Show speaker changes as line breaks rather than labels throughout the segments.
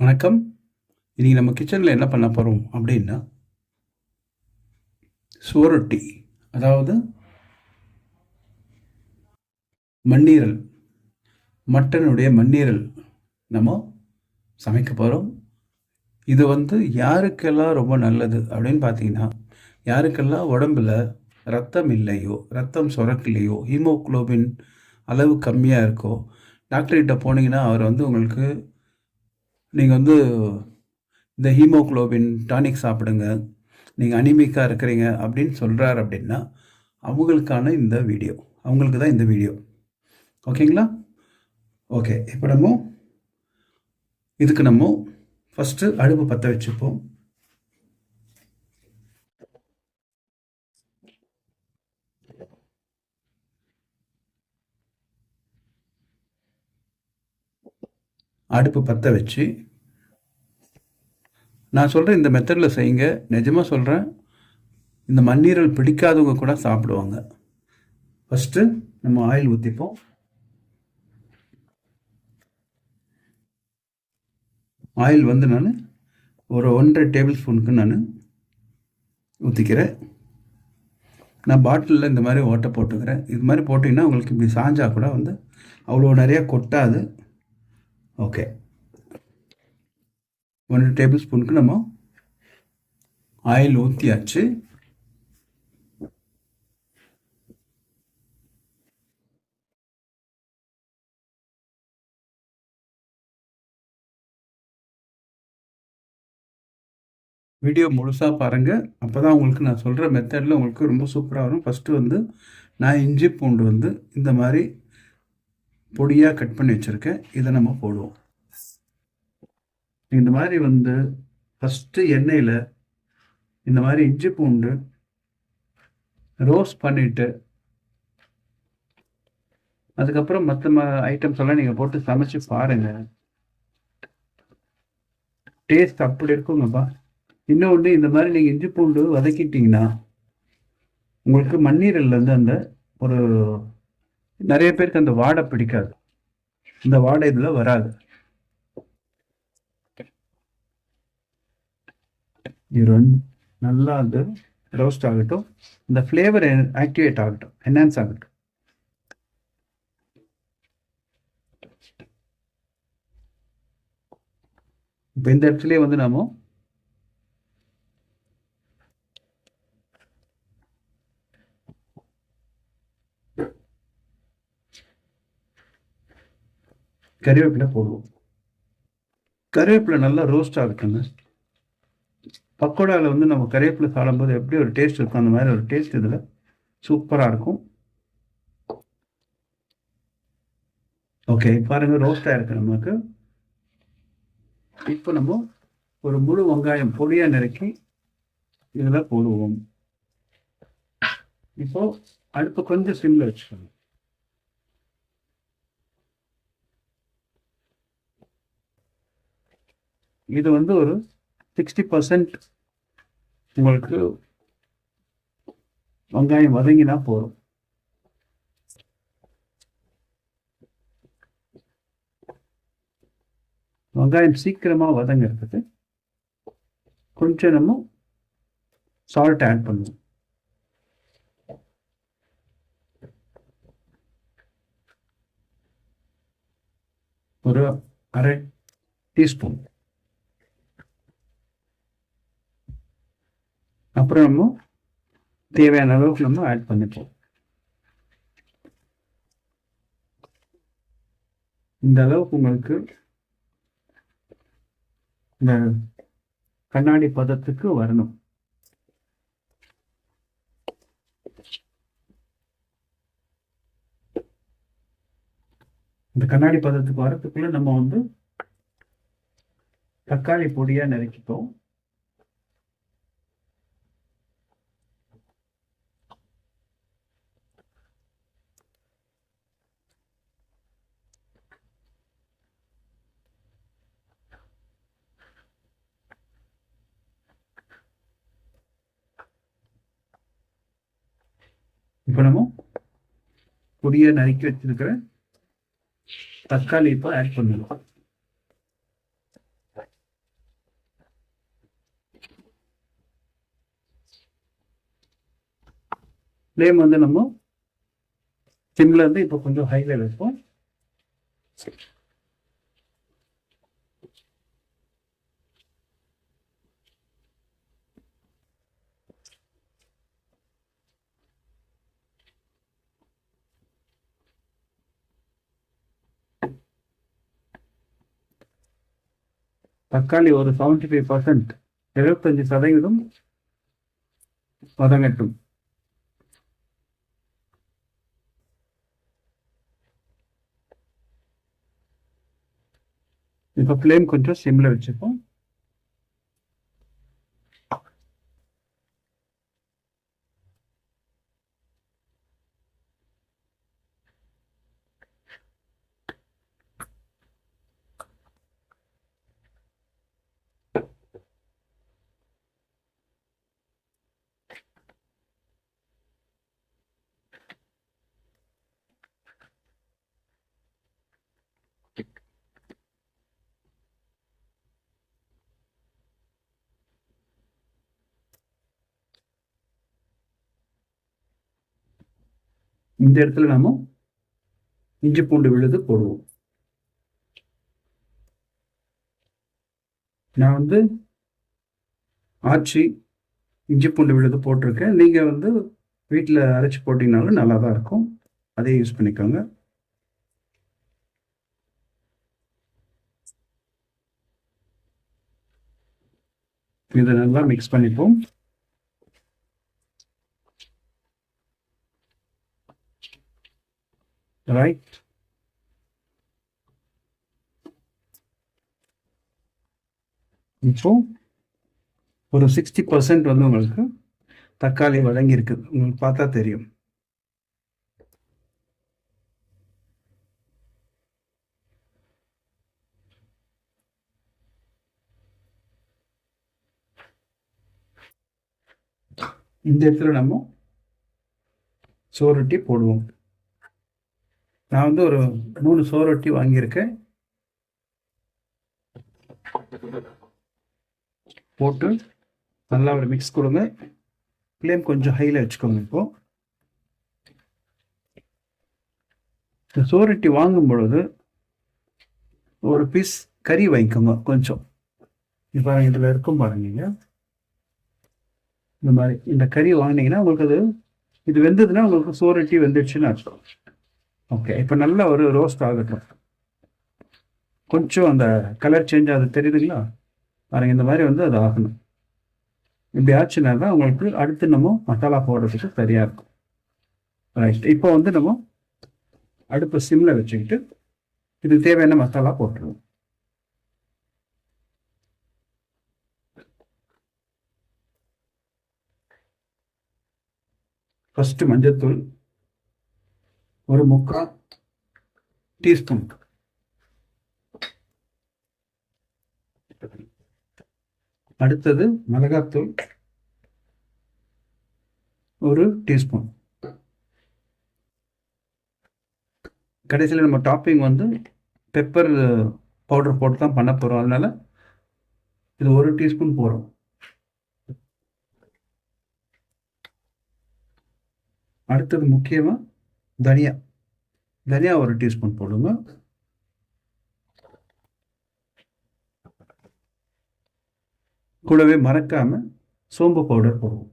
வணக்கம். இன்றைக்கி நம்ம கிச்சனில் என்ன பண்ண போகிறோம் அப்படின்னா சுவரொட்டி அதாவது மண்ணீரல். மட்டனுடைய மண்ணீரல் நம்ம சமைக்க போகிறோம் இது வந்து யாருக்கெல்லாம் ரொம்ப நல்லது அப்படின்னு பார்த்தீங்கன்னா யாருக்கெல்லாம் உடம்புல ரத்தம் இல்லையோ ரத்தம் சுரக்கலையோ ஹீமோகுளோபின் அளவு கம்மியாக இருக்கோ டாக்டர்கிட்ட போனீங்கன்னா அவர் வந்து உங்களுக்கு நீங்கள் வந்து இந்த ஹீமோகுளோபின் டானிக் சாப்பிடுங்க. நீங்கள் அனிமிக்காக இருக்கிறீங்க அப்படின்னு சொல்கிறார் அப்படின்னா அவங்களுக்கான இந்த வீடியோ. அவங்களுக்கு தான் இந்த வீடியோ. ஓகேங்களா? ஓகே இப்போ நம்ம இதுக்கு நம்ம ஃபஸ்ட்டு அடுப்பு பற்ற வச்சுப்போம். அடுப்பு பற்ற வச்சு நான் சொல்கிறேன் இந்த மெத்தடில் செய்யுங்க. நிஜமாக சொல்கிறேன் இந்த மண்ணீரல் பிடிக்காதவங்க கூட சாப்பிடுவாங்க. ஃபஸ்ட்டு நம்ம ஆயில் ஊற்றிப்போம் ஆயில் வந்து நான் ஒரு ஒன்றரை டேபிள் ஸ்பூனுக்கு நான் ஊற்றிக்கிறேன் நான் பாட்டிலில் இந்த மாதிரி ஓட்டை போட்டுக்கிறேன். இது மாதிரி போட்டிங்கன்னா உங்களுக்கு இப்படி சாஞ்சா கூட வந்து அவ்வளோ நிறையா கொட்டாது. ஓகே ஒன்று டேபிள் ஸ்பூனுக்கு நம்ம ஆயில் ஊற்றியாச்சு வீடியோ முழுசாக பாருங்கள் அப்போ தான் உங்களுக்கு நான் சொல்கிற மெத்தடில் உங்களுக்கு ரொம்ப சூப்பராக வரும். ஃபஸ்ட்டு வந்து நான் இஞ்சி பூண்டு வந்து இந்த மாதிரி பொடியாக கட் பண்ணி வச்சுருக்கேன். இதை நம்ம போடுவோம். இந்த மாதிரி வந்து ஃபஸ்ட்டு எண்ணெயில் இந்த மாதிரி இஞ்சி பூண்டு ரோஸ்ட் பண்ணிவிட்டு அதுக்கப்புறம் மற்ற ம ஐட்டம்ஸ் எல்லாம் நீங்கள் போட்டு சமைச்சு பாருங்கள் டேஸ்ட் அப்படி இருக்குங்கப்பா. இன்னொன்று இந்த மாதிரி நீங்கள் இஞ்சி பூண்டு வதக்கிட்டிங்கன்னா உங்களுக்கு மண்ணீரல்லேருந்து அந்த ஒரு நிறைய பேருக்கு அந்த வாடை பிடிக்காது. இந்த வாடை இதில் வராது. ரெண்டு நல்லா அது ரோஸ்ட் ஆகட்டும். இந்த ஃப்ளேவர் ஆக்டிவேட் ஆகட்டும். என்ஹான்ஸ் ஆகட்டும். இப்போ இந்த இடத்துலயே வந்து நாம கறிவேப்பிலை போடுவோம். கறிவேப்பிலை நல்லா ரோஸ்ட் ஆகட்டுங்க பக்கோடாவில் வந்து நம்ம கருவேப்பிலை சாடும்போது எப்படி ஒரு டேஸ்ட் இருக்கும் அந்த மாதிரி ஒரு டேஸ்ட் இதில் சூப்பராக இருக்கும். ஓகே பாருங்க ரோஸ்டாக ஆயிருக்கு நமக்கு. இப்போ நம்ம ஒரு முழு வெங்காயம் பொடியாக நறுக்கி இதில் போடுவோம். இப்போ அடுப்பு கொஞ்சம் சிம்ல வச்சுக்கணும். இது வந்து ஒரு சிக்ஸ்டி பர்சன்ட் உங்களுக்கு வெங்காயம் வதங்கினா போதும். வெங்காயம் சீக்கிரமாக வதங்கிறதுக்கு கொஞ்சம் நம்ம சால்ட் ஆட் பண்ணுவோம். ஒரு அரை டீஸ்பூன் அப்புறம் நம்ம தேவையான அளவுக்கு நம்ம ஆட் பண்ணிப்போம். இந்த அளவுக்கு உங்களுக்கு இந்த கண்ணாடி பதத்துக்கு வரணும். இந்த கண்ணாடி பதத்துக்கு வரத்துக்குள்ள நம்ம வந்து தக்காளி பொடியா நறுக்கிப்போம் தினமும் பொடியை நறுக்கி வச்சிருக்கிற தக்காளி இப்போ ஆட் பண்ணிடுவோம் ஃப்ளேம் வந்து நம்ம சிம்ல இருந்து இப்போ கொஞ்சம் ஹைல வைப்போம். தக்காளி ஒரு செவன்டி ஃபைவ் பர்சன்ட் எழுபத்தஞ்சு சதவீதம் வதங்கட்டும் இப்போ ஃப்ளேம் கொஞ்சம் சிம்மில் வச்சுப்போம். இந்த இடத்துல நாம இஞ்சி பூண்டு விழுது போடுவோம். நான் வந்து ஆச்சி இஞ்சி பூண்டு விழுது போட்டிருக்கேன். நீங்கள் வந்து வீட்டில் அரைச்சி போட்டிங்கனாலும் நல்லா தான் இருக்கும். அதே யூஸ் பண்ணிக்கோங்க. இதை நல்லா மிக்ஸ் பண்ணிப்போம். Right. இப்போ ஒரு சிக்ஸ்டி பர்சன்ட் வந்து உங்களுக்கு தக்காளி வழங்கி இருக்குது உங்களுக்கு பார்த்தா தெரியும். இந்த இடத்துல நம்ம சோறுட்டி போடுவோம். நான் வந்து ஒரு மூணு சோரொட்டி வாங்கியிருக்கேன். போட்டு நல்லா ஒரு மிக்ஸ் கொடுங்க. ஃப்ளேம் கொஞ்சம் ஹையில் வச்சுக்கோங்க இப்போ. இந்த சோரொட்டி வாங்கும் பொழுது ஒரு பீஸ் கறி வாங்கிக்கோங்க கொஞ்சம். இப்போ பாருங்க இதில் இருக்கும் பாருங்க இந்த மாதிரி இந்த கறி வாங்கினீங்கன்னா உங்களுக்கு அது இது வெந்ததுன்னா உங்களுக்கு சோரொட்டி வெந்துடுச்சுன்னு அர்த்தம். ஓகே இப்போ நல்ல ஒரு ரோஸ்ட் ஆகட்டும். கொஞ்சம் அந்த கலர் சேஞ்ச் ஆகுது தெரியுதுங்களா? பாருங்கள் இந்த மாதிரி வந்து அது ஆகணும். இப்படி ஆச்சுன்னா தான் உங்களுக்கு அடுத்து நம்ம மசாலா போடுறதுக்கு சரியாக இருக்கும். ரைட் இப்போ வந்து நம்ம அடுப்பு சிம்மில் வச்சுக்கிட்டு இது தேவையான மசாலா போட்டுருவோம். ஃபஸ்ட்டு மஞ்சத்தூள் ஒரு முக்கால் டீஸ்பூன். அடுத்தது மிளகாத்தூள் ஒரு டீஸ்பூன். கடைசியில் நம்ம டாப்பிங் வந்து பெப்பர் பவுடர் போட்டு தான் பண்ண போகிறோம் அதனால இது ஒரு டீஸ்பூன் போகிறோம் அடுத்தது முக்கியமாக தனியா. தனியா ஒரு டீஸ்பூன் போடுங்க. கூடவே மறக்காம சோம்பு பவுடர் போடுவோம்.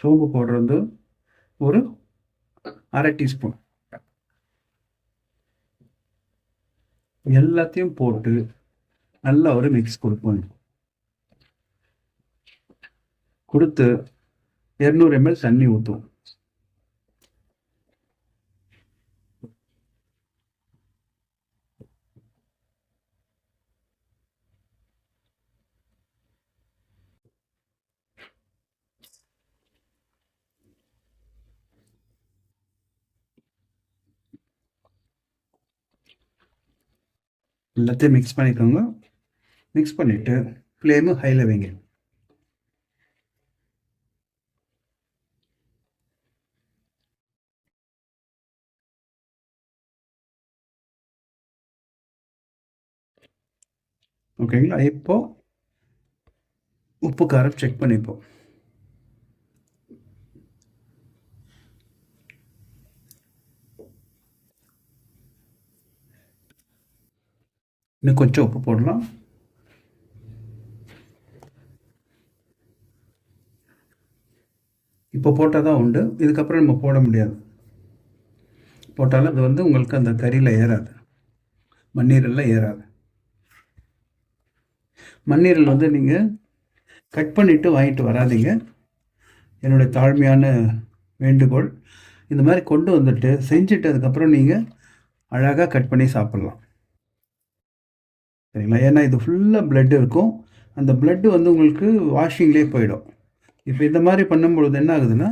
சோம்பு பவுடர் வந்து ஒரு அரை டீஸ்பூன். எல்லாத்தையும் போட்டு நல்லா ஒரு மிக்ஸ் கொடுப்போம். கொடுத்து இரநூறு எம்எல் தண்ணி ஊற்றும் எல்லாத்தையும் மிக்ஸ் பண்ணிக்கோங்க. மிக்ஸ் பண்ணிவிட்டு ஃப்ளேமு ஹையில் வைங்க. ஓகேங்களா? இப்போது உப்பு காரம் செக் பண்ணிப்போம். இன்னும் கொஞ்சம் உப்பு போடலாம். இப்போ போட்டால் தான் உண்டு. இதுக்கப்புறம் நம்ம போட முடியாது. போட்டாலும் அது வந்து உங்களுக்கு அந்த கறியில் ஏறாது. மண்ணீரெல்லாம் ஏறாது. மண்ணீரல் வந்து நீங்கள் கட் பண்ணிவிட்டு வாங்கிட்டு வராதீங்க. என்னுடைய தாழ்மையான வேண்டுகோள். இந்த மாதிரி கொண்டு வந்துட்டு செஞ்சுட்டு அதுக்கப்புறம் நீங்கள் அழகாக கட் பண்ணி சாப்பிட்லாம். சரிங்களா? ஏன்னா இது ஃபுல்லாக பிளட் இருக்கும். அந்த பிளட்டு வந்து உங்களுக்கு வாஷிங்லேயே போயிடும். இப்போ இந்த மாதிரி பண்ணும்பொழுது என்ன ஆகுதுன்னா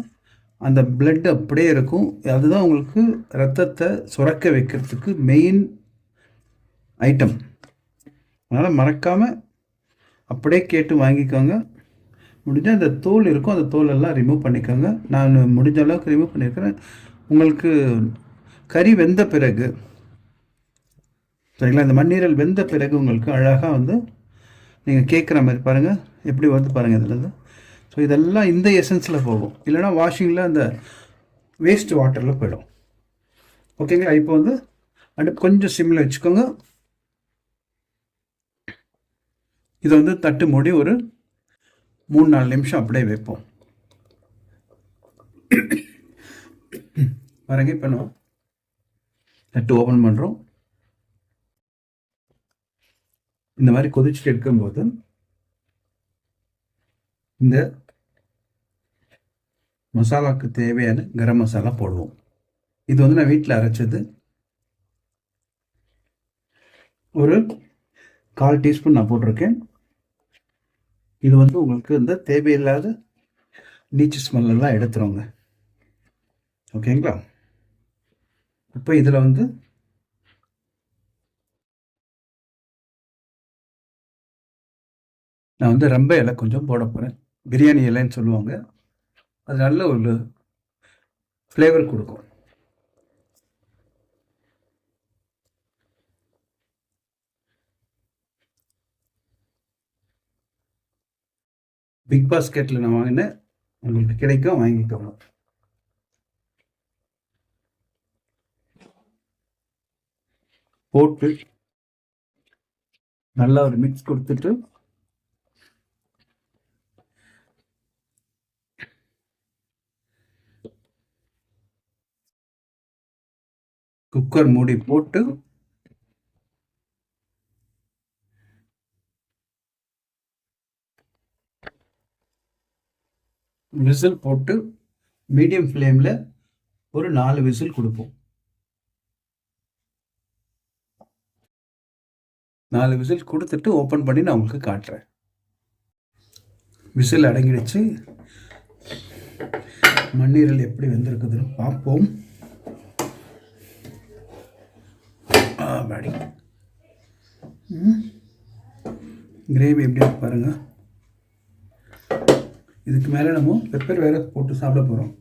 அந்த பிளட் அப்படியே இருக்கும். அதுதான் உங்களுக்கு ரத்தத்தை சுரக்க வைக்கிறதுக்கு மெயின் ஐட்டம் அதனால் மறக்காமல் அப்படியே கேட்டு வாங்கிக்கோங்க. முடிஞ்சால் அந்த தோல் இருக்கும் அந்த தோலெல்லாம் ரிமூவ் பண்ணிக்கோங்க. நான் முடிஞ்ச அளவுக்கு ரிமூவ் பண்ணியிருக்கிறேன் உங்களுக்கு கறி வெந்த பிறகு சரிங்களா? இந்த மண்ணீரல் வெந்த பிறகு உங்களுக்கு அழகாக வந்து நீங்கள் கேட்குற மாதிரி பாருங்கள் எப்படி வருது பாருங்கள் இதுலேருந்து. ஸோ இதெல்லாம் இந்த எசன்ஸில் போகும். இல்லைனா வாஷிங்கில் அந்த வேஸ்ட் வாட்டரில் போயிடும். ஓகேங்களா இப்போ வந்து அடுப்பு கொஞ்சம் சிம்மில் வச்சுக்கோங்க. இதை வந்து தட்டு மூடி ஒரு மூணு நாலு நிமிஷம் அப்படியே வைப்போம். பாருங்க இப்போ நம்ம தட்டு ஓப்பன் பண்ணுறோம் இந்த மாதிரி கொதிச்சுட்டு எடுக்கும்போது இந்த மசாலாவுக்கு தேவையான கரம் மசாலா போடுவோம். இது வந்து நான் வீட்டில் அரைச்சது. ஒரு கால் டீஸ்பூன் நான் போட்டிருக்கேன். இது வந்து உங்களுக்கு இந்த தேவையில்லாத நீச்சு ஸ்மெல்லாம் எடுத்துருவோங்க ஓகேங்களா? இப்போ இதில் வந்து நான் வந்து ரொம்ப இலை கொஞ்சம் போட போகிறேன் பிரியாணி இலைன்னு சொல்லுவாங்க. அது நல்ல ஒரு ஃப்ளேவர் கொடுக்கும். பிக் பாஸ்கெட்டில் நான் வாங்கினேன் உங்களுக்கு கிடைக்கும் வாங்கிக்கோங்க. போட்டு நல்லா ஒரு மிக்ஸ் கொடுத்துட்டு குக்கர் மூடி போட்டு விசில் போட்டு மீடியம் ஃப்ளேமில் ஒரு நாலு விசில் கொடுப்போம். நாலு விசில் கொடுத்துட்டு ஓப்பன் பண்ணி நான் உங்களுக்கு காட்டுறேன். விசில் அடங்கிடுச்சு. மண்ணீரல் எப்படி வெந்திருக்குதுன்னு பார்ப்போம். கிரேவி எப்படி பாருங்கள் இதுக்கு மேலே நம்ம பெப்பர் வேறு போட்டு சாப்பிட போகிறோம்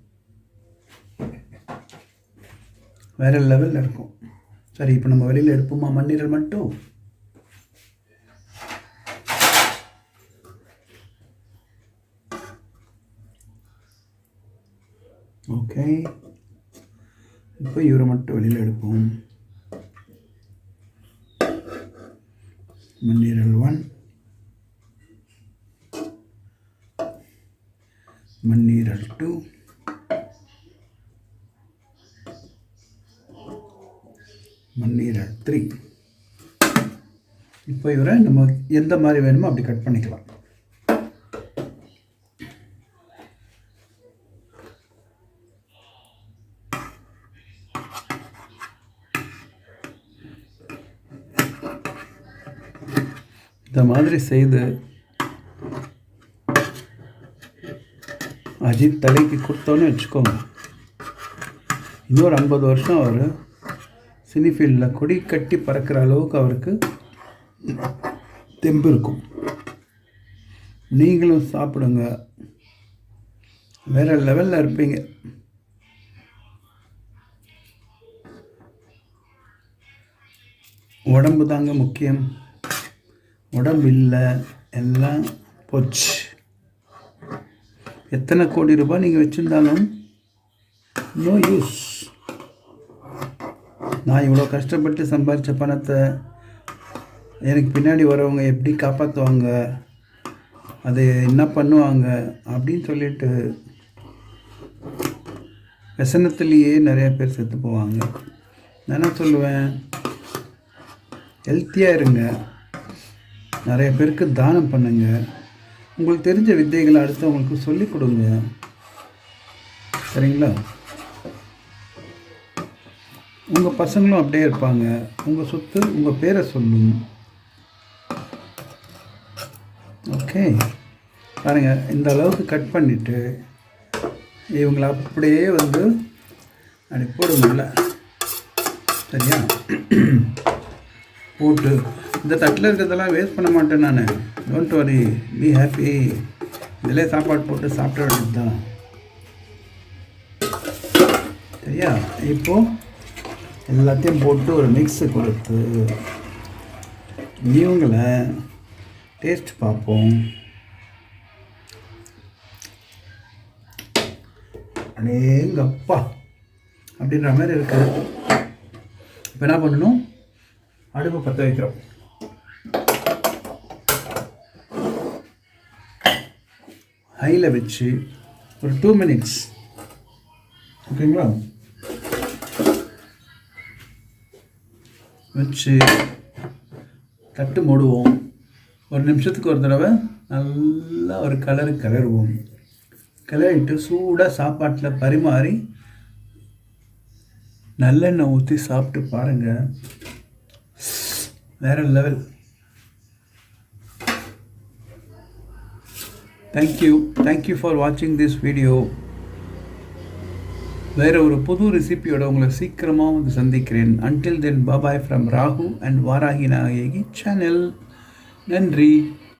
வேறு லெவலில் இருக்கும். சரி இப்போ நம்ம வெளியில் எடுப்போமா? மண்ணீரல் மட்டும். ஓகே இப்போ இவரை மட்டும் வெளியில் எடுப்போம். மண்ணீரல் ஒன் மண்ணீரல் டூ மண்ணீரல் த்ரீ இப்போ இவரை நம்ம எந்த மாதிரி வேணுமோ அப்படி கட் பண்ணிக்கலாம். இந்த மாதிரி செய்து அஜித் தலைக்கு கொடுத்தோன்னே வச்சுக்கோங்க. இன்னொரு ஐம்பது வருஷம் அவர் சினி ஃபீல்டில் கொடி கட்டி பறக்கிற அளவுக்கு அவருக்கு தெம்பு இருக்கும். நீங்களும் சாப்பிடுங்க. வேறு லெவலில் இருப்பீங்க. உடம்பு தாங்க முக்கியம். உடம்பு இல்லை எல்லாம் போச்சு. எத்தனை கோடி ரூபாய் நீங்கள் வச்சுருந்தாலும்? நோ யூஸ் நான் இவ்வளோ கஷ்டப்பட்டு சம்பாரித்த பணத்தை எனக்கு பின்னாடி வரவங்க எப்படி காப்பாற்றுவாங்க அதை என்ன பண்ணுவாங்க? அப்படின்னு சொல்லிட்டு व्यசனத்திலேயே நிறைய பேர் செத்து போவாங்க. நான் என்ன சொல்லுவேன்? ஹெல்த்தியாக இருங்க. நிறைய பேருக்கு தானம் பண்ணுங்கள் உங்களுக்கு தெரிஞ்ச வித்தைகளை அடுத்தவங்களுக்கு சொல்லிக் கொடுங்க. சரிங்களா? உங்கள் பசங்களும் அப்படியே இருப்பாங்க. உங்கள் சொத்து உங்கள் பேரை சொல்லும். ஓகே? பாருங்கள் இந்த அளவுக்கு கட் பண்ணிவிட்டு இவங்களை அப்படியே வந்து அப்படி போடுங்கல்ல சரியா? போட்டு இந்த தட்டில் இருக்கிறதெல்லாம் வேஸ்ட் பண்ண மாட்டேன் நான். டோன்ட் வரி பி ஹாப்பி இதிலே சாப்பாடு போட்டு சாப்பிட வேண்டியது தான் சரியா? இப்போது எல்லாத்தையும் போட்டு ஒரு மிக்ஸு கொடுத்து இவங்களை டேஸ்ட் பார்ப்போம். அடேங்கப்பா அப்படின்ற மாதிரி இருக்கு. இப்போ என்ன பண்ணணும்? அடுப்பு பற்ற வைக்கிறோம். ஹையில் வச்சு ஒரு டூ மினிட்ஸ் ஓகேங்களா வச்சு தட்டு மூடுவோம். ஒரு நிமிஷத்துக்கு ஒரு தடவை நல்லா ஒரு கலரு கிளறுவோம். கிளறிட்டு சூடாக சாப்பாட்டில் பரிமாறி நல்லெண்ணெய் ஊற்றி சாப்பிட்டு பாருங்கள் வேறு level thank you thank you for வாட்சிங் திஸ் வீடியோ வேற ஒரு புது ரெசிபியோட உங்களை சீக்கிரமாக வந்து சந்திக்கிறேன். Until then Babai from Rahu and Varahi Nayaki channel நன்றி.